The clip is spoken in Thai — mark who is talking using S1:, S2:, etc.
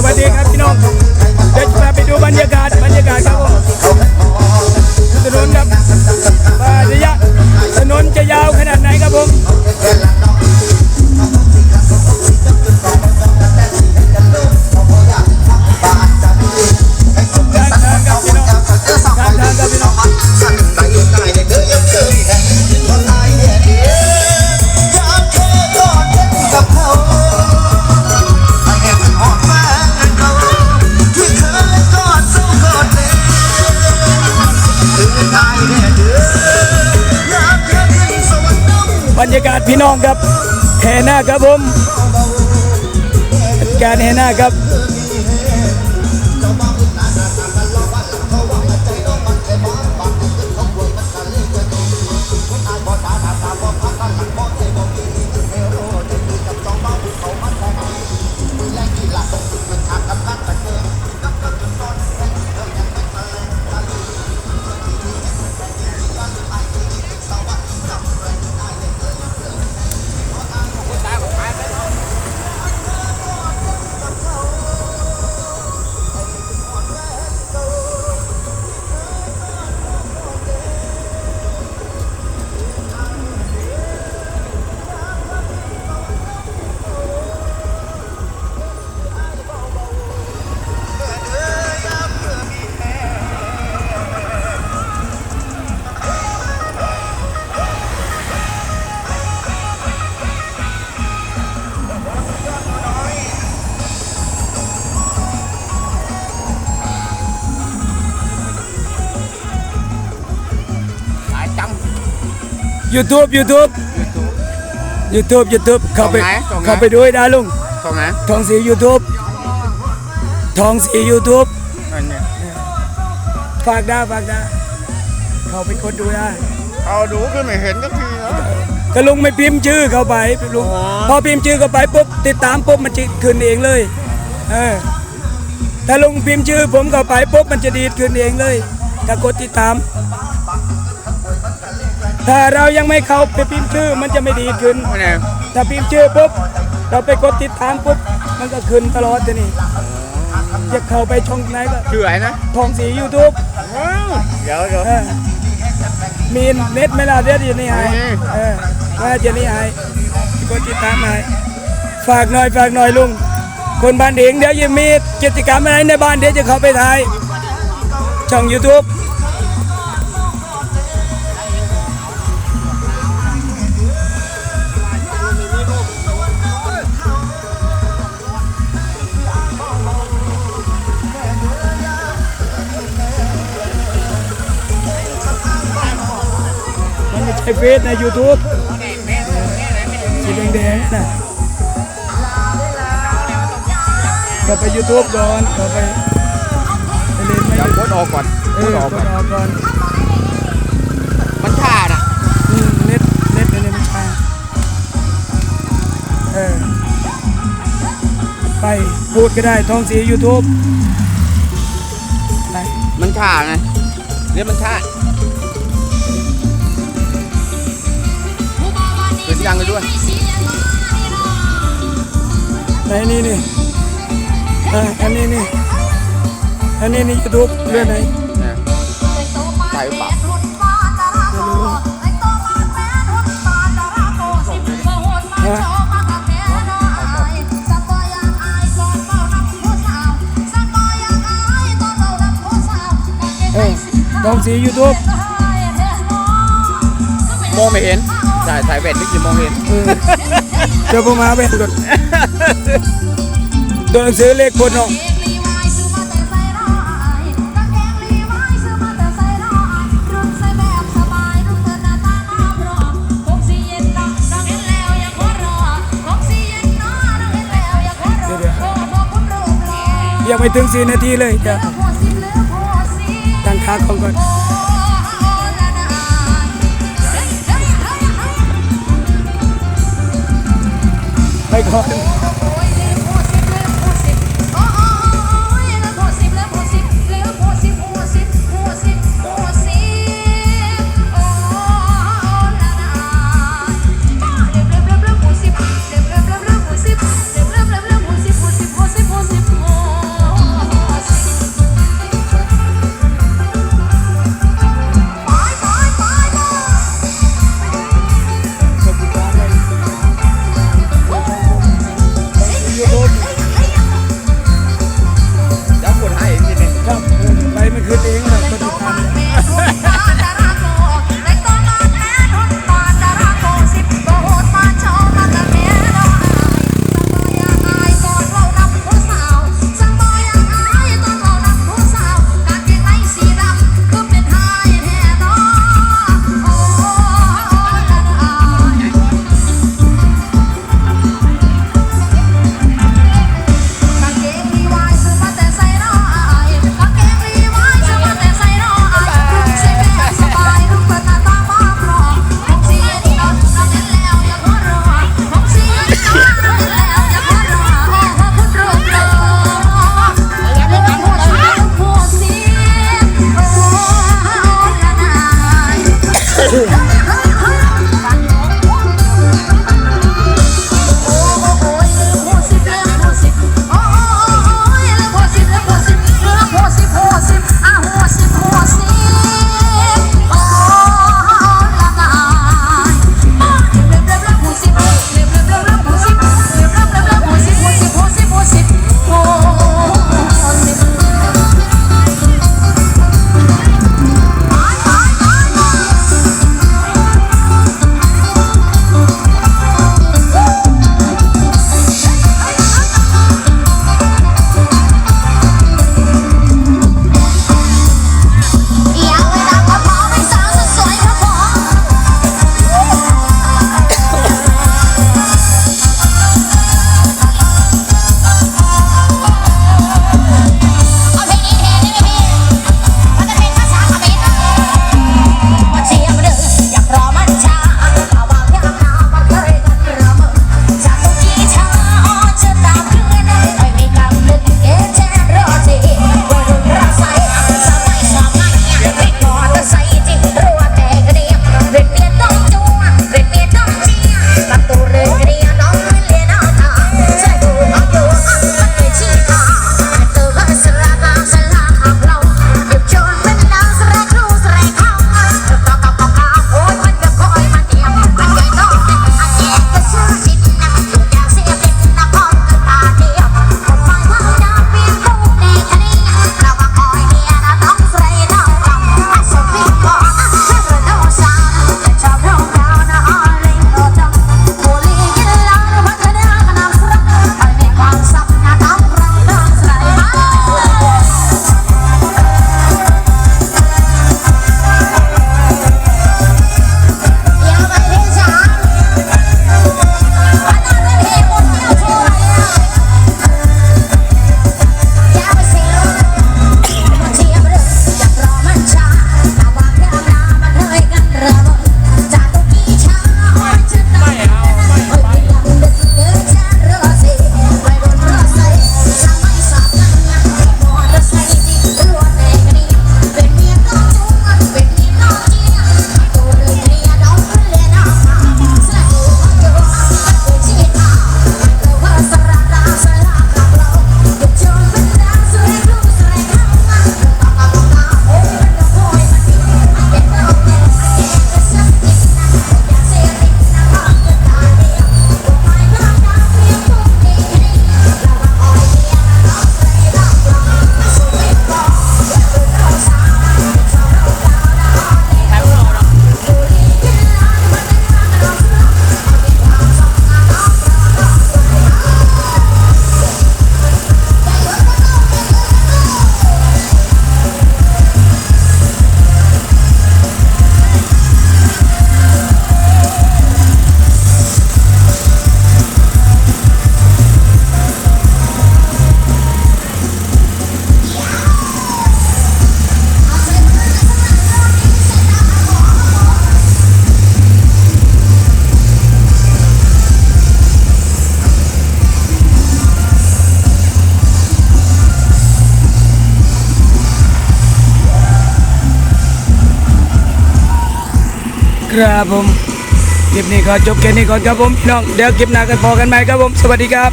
S1: สวัสดีครับพี่น้อง บรรยากาศพี่น้องครับ
S2: แห่นาครั
S1: บผมการแห่นาครับ YouTube YouTube YouTube YouTube เข้าไป
S3: ตรงไหนตรงไหน
S1: เข้าไปดูให้ได้ลุง
S3: ตรงไหน
S1: ทองสี YouTube ทองสี YouTube
S3: นั่นเนี่ย
S1: ฝากได้ฝากได้เข้าไปกดดูได้
S3: เอาดูขึ้นไม่เห็นสักทีนะ
S1: ก็ลุงไม่พิมพ์ชื่อเข้าไปลุง
S3: อ๋อ
S1: พอพิมพ์ชื่อเข้าไปปุ๊บติดตามปุ๊บมันจะขึ้นเองเลยเออถ้าลุงพิมพ์ชื่อผมเข้าไปปุ๊บมันจะดีดขึ้นเองเลยถ้ากดติดตาม ถ้าเรายังไม่เข้าไปพิมพ์ชื่อมันจะไม่ดีดขึ้น
S3: ไม่แน่
S1: ถ้าพิมพ์ชื่อปุ๊บเราไปกดติดตามปุ๊บมันก็ขึ้นตลอดทีนี่จะเข้าไปช่องไหนก็
S3: ชื่ออะไรนะ
S1: ทองสี YouTube
S3: อ้าวเดี๋ยวเดี๋ยว
S1: เออมีเน็ตไหมล่ะเด็ดอยู่นี่ไง
S3: มี
S1: เออว่าจะนี่ไงกดติดตามมาฝากหน่อยฝากหน่อยลุงคนบ้านเองเดี๋ยวยังมีกิจกรรมอะไรในบ้านเดี๋ยวจะเข้าไปถ่ายช่อง YouTube เฟซใน YouTube สีแดงๆนะเข้าไป YouTube ก่อนเข้าไปไปเล่นไม่
S3: เดี๋ยวกดออกก่อน
S1: เอกอ
S3: ดออก
S1: ก
S3: ก่อ
S1: ด
S3: น
S1: ออกก่อน
S3: มันท่าน่ะ
S1: อืมเน็ตเน็ตในมันช้าเออไปพูดก็ได้ท้องสี YouTube ไป
S3: มันท่าไงเรียกมันท่า ขึ้นยังไปด้วย
S1: ไหนนี่นี่อะอันนี้นี่อันนี้นี่ YouTube เรื่องไหน
S3: เนี่ยใส่เปล่า
S1: ไม่รู้ฮะเออท้องสี YouTube
S3: มองไม่เห็น ส่ใส่แว่นนึกจะมองเห็น
S1: เออเดี๋ยวผมมาไปก่อนตัวหนังสือเลขคนเนาะยังไม่ถึงสี่นาทีเลยจะตั้งค่าของก่อน ไป ครับผมคลิปนี้ก็จบแค่นี้ก่อนครับผมพี่น้องเดี๋ยวคลิปหน้ากันพอกันไหมครับผมสวัสดีครับ